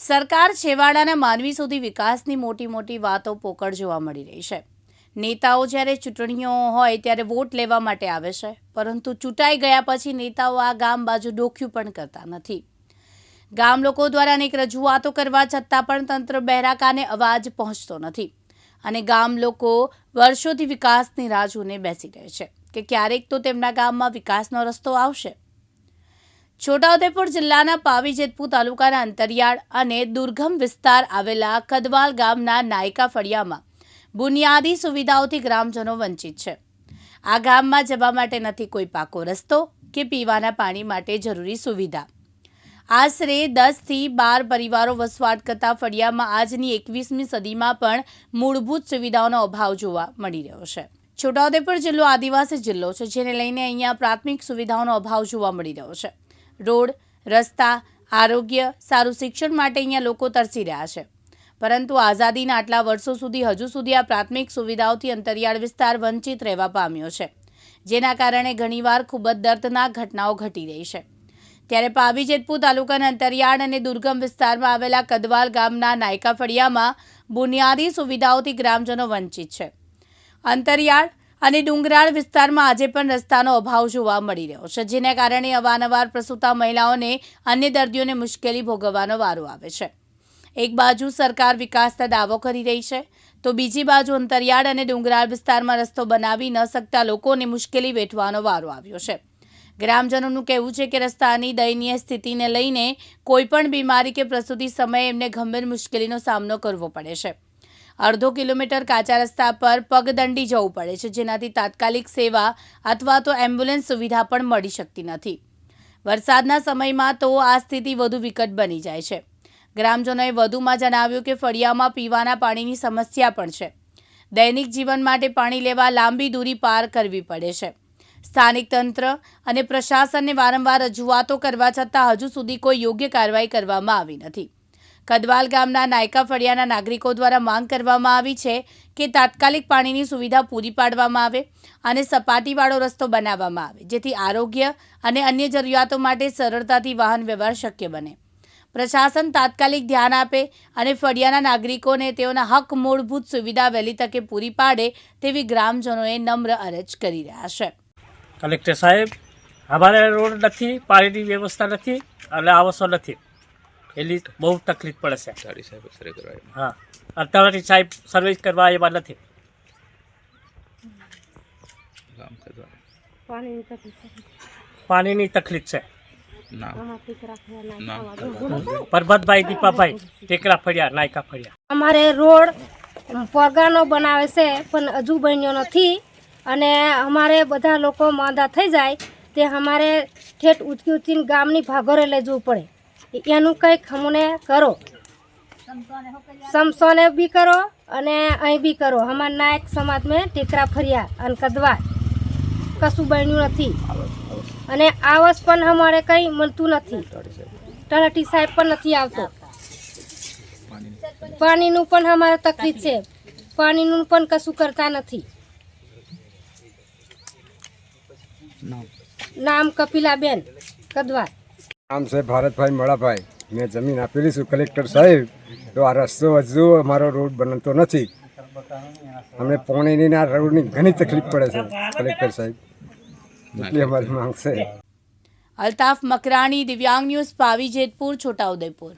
સરકાર છેવાડાના માનવી સુધી વિકાસની મોટી મોટી વાતો પોકળ જોવા મળી રહી છે. નેતાઓ જ્યારે ચૂંટણીઓ હોય ત્યારે વોટ લેવા માટે આવે છે, પરંતુ ચૂંટાઈ ગયા પછી નેતાઓ આ ગામ બાજુ ડોખ્યું પણ કરતા નથી. ગામ લોકો દ્વારા અનેક રજૂઆતો કરવા છતાં પણ તંત્ર બહેરાકાને અવાજ પહોંચતો નથી અને ગામ લોકો વર્ષોથી વિકાસની રાહ જોઈને બેસી રહે છે કે ક્યારેક તો તેમના ગામમાં વિકાસનો રસ્તો આવશે. છોટાઉદેપુર જિલ્લાના પાવી જેતપુર તાલુકાના અંતરિયાળ અને દુર્ગમ વિસ્તાર આવેલા કદવાલ ગામના નાયકા ફળિયામાં બુનિયાદી સુવિધાઓથી ગ્રામજનો વંચિત છે. આ ગામમાં જવા માટે નથી કોઈ પાકો રસ્તો કે પીવાના પાણી માટે જરૂરી સુવિધા. આશરે દસથી બાર પરિવારો વસવાટ કરતા ફળિયામાં આજની એકવીસમી સદીમાં પણ મૂળભૂત સુવિધાઓનો અભાવ જોવા મળી રહ્યો છે. છોટાઉદેપુર જિલ્લો આદિવાસી જિલ્લો છે, જેને લઈને અહીંયા પ્રાથમિક સુવિધાઓનો અભાવ જોવા મળી રહ્યો છે. રોડ, રસ્તા, આરોગ્ય, સારું શિક્ષણ માટે અહીંયા લોકો તરસી રહ્યા છે. પરંતુ આઝાદીના આટલા વર્ષો સુધી હજુ સુધી આ પ્રાથમિક સુવિધાઓથી અંતરિયાળ વિસ્તાર વંચિત રહેવા પામ્યો છે, જેના કારણે ઘણીવાર ખૂબ જ દર્દનાક ઘટનાઓ ઘટી રહી છે. ત્યારે પાવી જેતપુર તાલુકાના અંતરિયાળ અને દુર્ગમ વિસ્તારમાં આવેલા કદવાલ ગામના નાયકા ફળિયામાં બુનિયાદી સુવિધાઓથી ગ્રામજનો વંચિત છે. અંતરિયાળ અને ડુંગરાળ વિસ્તારમાં આજે પણ રસ્તાનો અભાવ જોવા મળી રહ્યો છે, જેના કારણે અવારનવાર પ્રસૂતા મહિલાઓને અન્ય દર્દીઓને મુશ્કેલી ભોગવવાનો વારો આવે છે. એક બાજુ સરકાર વિકાસના દાવો કરી રહી છે, તો બીજી બાજુ અંતરિયાળ અને ડુંગરાળ વિસ્તારમાં રસ્તો બનાવી ન શકતા લોકોને મુશ્કેલી વેઠવાનો વારો આવ્યો છે. ગ્રામજનોનું કહેવું છે કે રસ્તાની દયનીય સ્થિતિને લઈને કોઈપણ બીમારી કે પ્રસૂતિ સમયે એમને ગંભીર મુશ્કેલીનો સામનો કરવો પડે છે. અડધો કિલોમીટર કાચા રસ્તા પર પગદંડી જવું પડે છે, જેનાથી તાત્કાલિક સેવા અથવા તો એમ્બ્યુલન્સ સુવિધા પણ મળી શકતી નથી. વરસાદના સમયમાં તો આ સ્થિતિ વધુ વિકટ બની જાય છે. ગ્રામજનોએ વધુમાં જણાવ્યું કે ફળિયામાં પીવાના પાણીની સમસ્યા પણ છે. દૈનિક જીવન માટે પાણી લેવા લાંબી દૂરી પાર કરવી પડે છે. સ્થાનિક તંત્ર અને પ્રશાસનને વારંવાર રજૂઆતો કરવા છતાં હજુ સુધી કોઈ યોગ્ય કાર્યવાહી કરવામાં આવી નથી. કદવાલ ગામના નાયકા ફળિયાના નાગરિકો દ્વારા માંગ કરવામાં આવી છે કે તાત્કાલિક પાણીની સુવિધા પૂરી પાડવામાં આવે અને સપાટીવાળો રસ્તો બનાવવામાં આવે, જેથી આરોગ્ય અને અન્ય જરૂરિયાતો માટે સરળતાથી વાહન વ્યવહાર શક્ય બને. પ્રશાસન તાત્કાલિક ધ્યાન આપે અને ફળિયાના નાગરિકોને તેઓના હક મૂળભૂત સુવિધા વહેલી તકે પૂરી પાડે તેવી ગ્રામજનોએ નમ્ર અરજ કરી રહ્યા છે. કલેક્ટર સાહેબ, અમારે રોડ નથી, પાણીની વ્યવસ્થા નથી અને આવાસો નથી. એની બહુ તકલીફ પડે છે. સારી સાહેબ સરે કરવા હા. અત્યારે સાહેબ સર્વિસ કરવા એવા નથી. પાણીની તકલીફ છે. પરબતભાઈ દીપાભાઈ ટેકરા ફળિયા નાયકા ફળિયા. અમારે રોડ પગાનો બનાવે છે પણ હજુ બન્યો નથી. અને અમારે બધા લોકો માંદા થઈ જાય તે અમારે ઠેઠ ઉચકી ઉચકીને ગામની ભાગોરે લઈ જવું પડે. એનું કંઈક અમને કરો. સમસોને બી કરો અને અહીં બી કરો. અમાર નાયક સમાજમાં ટેકરા ફર્યા અને કદવા કશું બન્યું નથી. અને આવસ પણ અમારે કંઈ મળતું નથી. તલાટી સાહેબ પણ નથી આવતો. પાણીનું પણ અમારે તકલીફ છે. પાણીનું પણ કશું કરતા નથી. નામ. કપિલાબેન કદવાર નામ છે ભારતભાઈ મળાભાઈ મેં જમીન આપેલી છું, કલેક્ટર સાહેબ. તો આ રસ્તો હજુ અમારો રોડ બનતો નથી. અમને પોણીની આ રોડની ઘણી તકલીફ પડે છે, કલેક્ટર સાહેબ. એટલી અમારી માંગ છે. અલ્તાફ મકરાણી, દિવ્યાંગ ન્યૂઝ પાવી જેતપુર, છોટાઉદેપુર.